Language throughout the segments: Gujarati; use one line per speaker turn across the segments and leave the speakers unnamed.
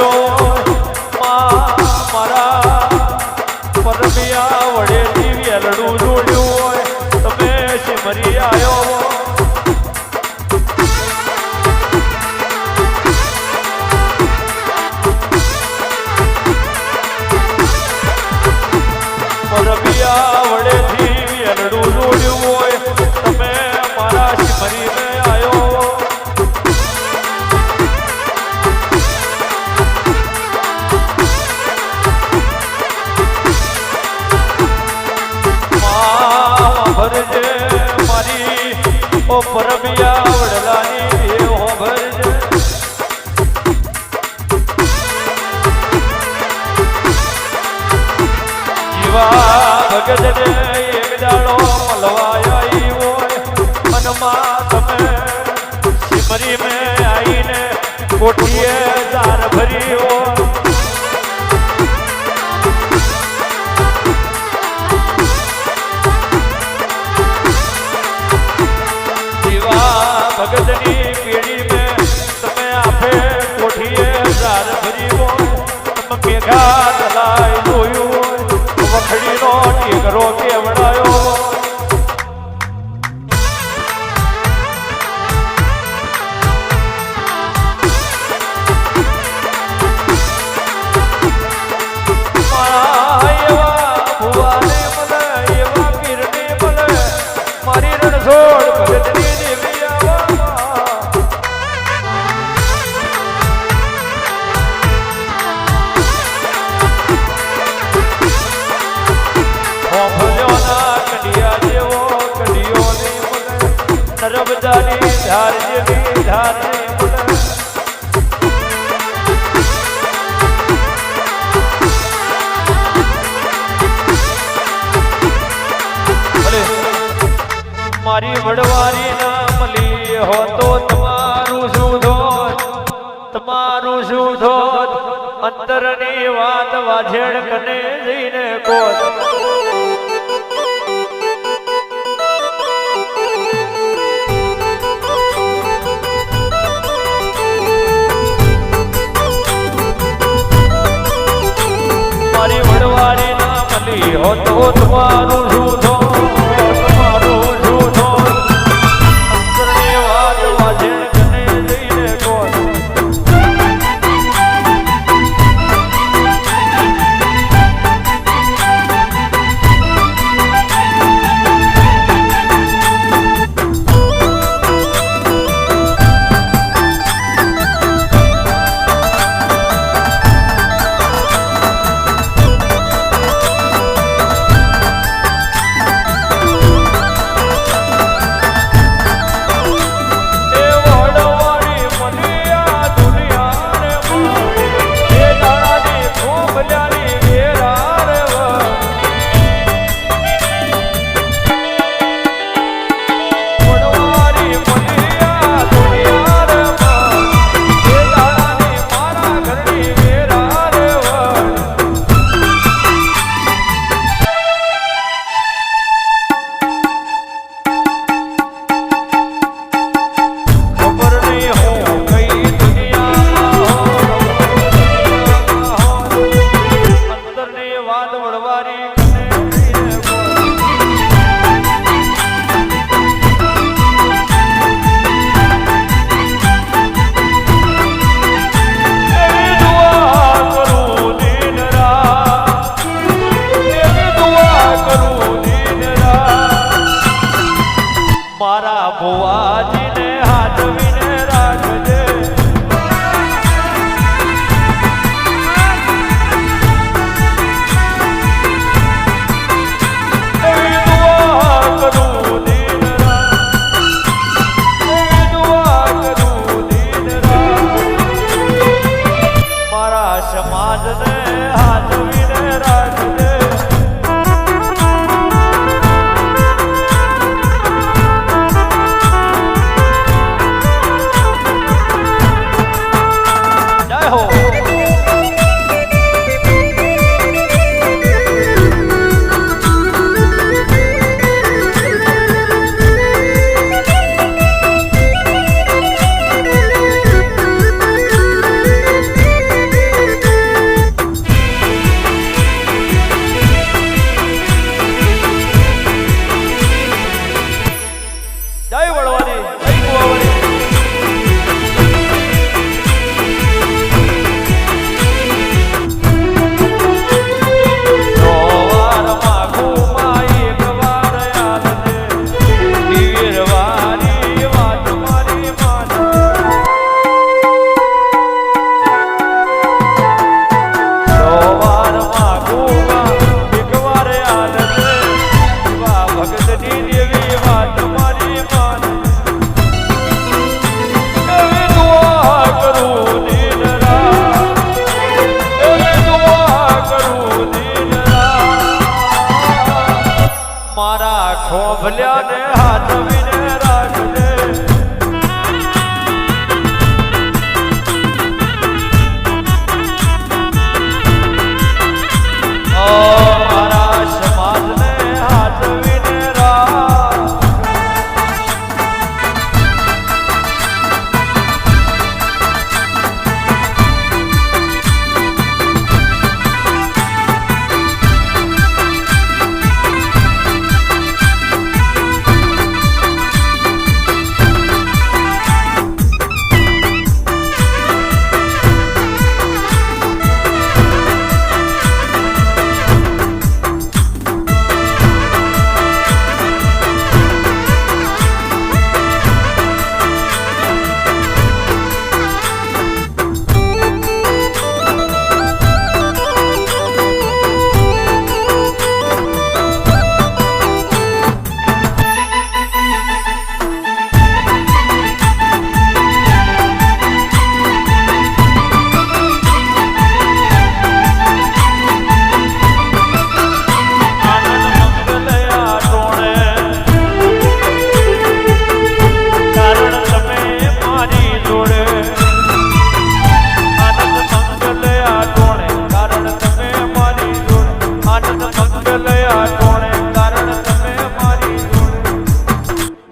よ。પરમિયા વડલાની હો ભરજે એક દાડો મલવાયા હોય મનમાં તમે સિમરી મેં આવીને કોઠીએ ભર્યો Yeah. વડવારી નામ લી હો તો તમારું શું ધોત તમારું શું ધોત અંતરની વાત વાજેડ કને જઈને કોત. મારી વડવારી નામ લી હો તો તમારું ખોભલ્યા ને હાથ વિને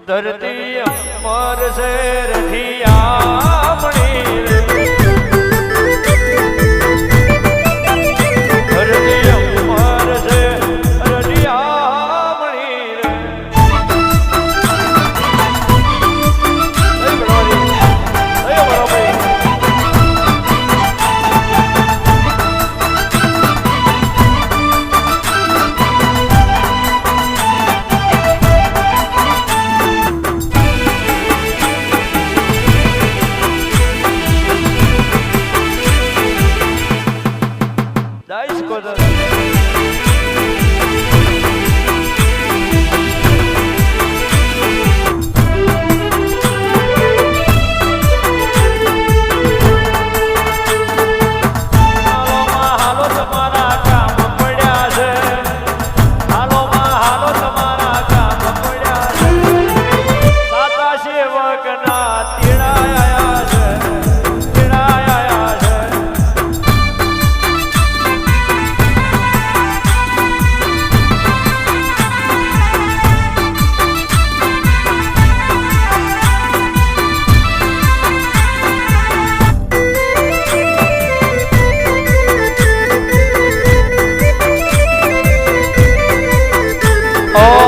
ધરતી Oh.